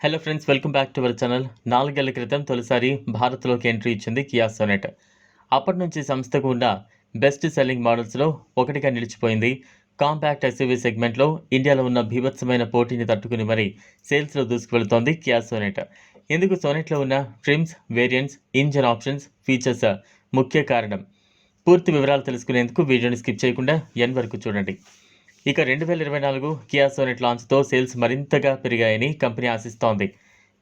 Hello friends welcome back to our channel నాలుగేళ్ళ క్రితం తొలిసారి భారత్లోకి ఎంట్రీ ఇచ్చింది కియా సోనెట్. అప్పటి నుంచి సంస్థకు ఉన్న బెస్ట్ సెల్లింగ్ మోడల్స్లో ఒకటిగా నిలిచిపోయింది. కాంపాక్ట్ ఎస్యూవీ సెగ్మెంట్లో ఇండియాలో ఉన్న భీభత్సమైన పోటీని తట్టుకుని మరీ సేల్స్లో దూసుకువెళుతోంది కియా సోనెట్. ఇందుకు సోనెట్లో ఉన్న trims variants engine options features ముఖ్య కారణం. పూర్తి వివరాలు తెలుసుకునేందుకు వీడియోని స్కిప్ చేయకుండా ఎన్ వరకు చూడండి. ఇక రెండు వేల ఇరవై నాలుగు కియా సోనెట్ లాంచ్తో సేల్స్ మరింతగా పెరిగాయని కంపెనీ ఆశిస్తోంది.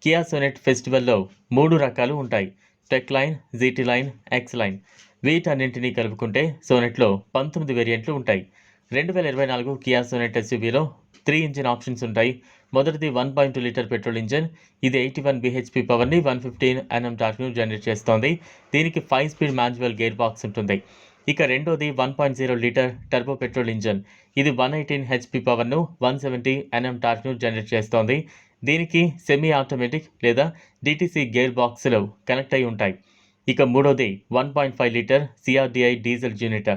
కియా సోనెట్ ఫెస్టివల్లో మూడు రకాలు ఉంటాయి. Tech line GT line X line. వీటన్నింటినీ కలుపుకుంటే సోనెట్లో పంతొమ్మిది వేరియంట్లు ఉంటాయి. రెండు వేల ఇరవై నాలుగు కియా సోనెట్ ఎస్యూవీలో త్రీ ఇంజిన్ ఆప్షన్స్ ఉంటాయి. మొదటిది one point two litre petrol engine. ఇది ఎయిటీ వన్ బీహెచ్పి పవర్ని వన్ ఫిఫ్టీన్ ఎన్ఎం టార్క్ను జనరేట్ చేస్తోంది. దీనికి five speed manual gear box ఉంటుంది. ఇక రెండోది one point zero litre turbo petrol engine. ఇది వన్ ఎయిటీన్ హెచ్పి పవర్ను వన్ సెవెంటీ ఎన్ఎం టార్క్ను జనరేట్ చేస్తోంది. దీనికి సెమీ ఆటోమేటిక్ లేదా డిటిసి గేర్ బాక్స్లు కనెక్ట్ అయి ఉంటాయి. ఇక మూడోది one point five litre CRDi diesel unit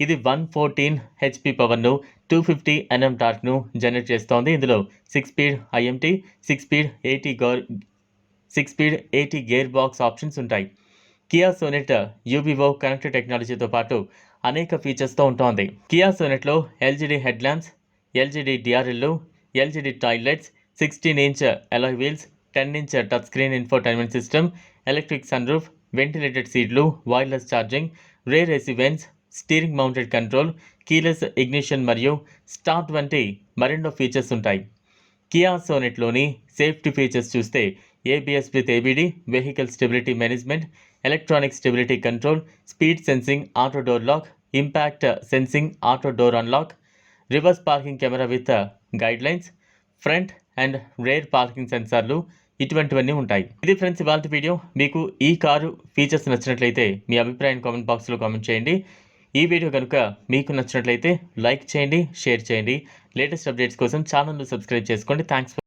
ఇది వన్ ఫోర్టీన్ హెచ్పి పవర్ను టూ ఫిఫ్టీ ఎన్ఎం టార్క్ను జనరేట్ చేస్తోంది. ఇందులో six speed IMT six speed AT gear six speed AT gear box options ఉంటాయి. కియా సోనెట్ యూబీఓ కనెక్ట్ టెక్నాలజీతో పాటు అనేక ఫీచర్స్తో ఉంటోంది. కియా సోనెట్లో LED head lamps LED డిఆర్ఎల్లు LED taillights sixteen inch alloy wheels ten inch touch screen infotainment system electric sun roof ventilated సీట్లు wireless charging rear AC steering mounted control keyless ignition మరియు start వంటి మరెన్నో features ఉంటాయి. Kia సోనెట్లోని safety features చూస్తే ABS with EBD vehicle stability management electronic stability control speed sensing auto door lock impact sensing auto door unlock reverse parking camera with guidelines front and rear parking సెన్సార్లు ఇటువంటివన్నీ ఉంటాయి. ఇది friends ఇవాళ video మీకు ఈ car features నచ్చినట్లయితే మీ అభిప్రాయం comment బాక్స్లో కామెంట్ చేయండి. ఈ వీడియో కనుక మీకు నచ్చినట్లయితే లైక్ చేయండి షేర్ చేయండి. లేటెస్ట్ అప్డేట్స్ కోసం ఛానల్ను సబ్స్క్రైబ్ చేసుకోండి. థ్యాంక్స్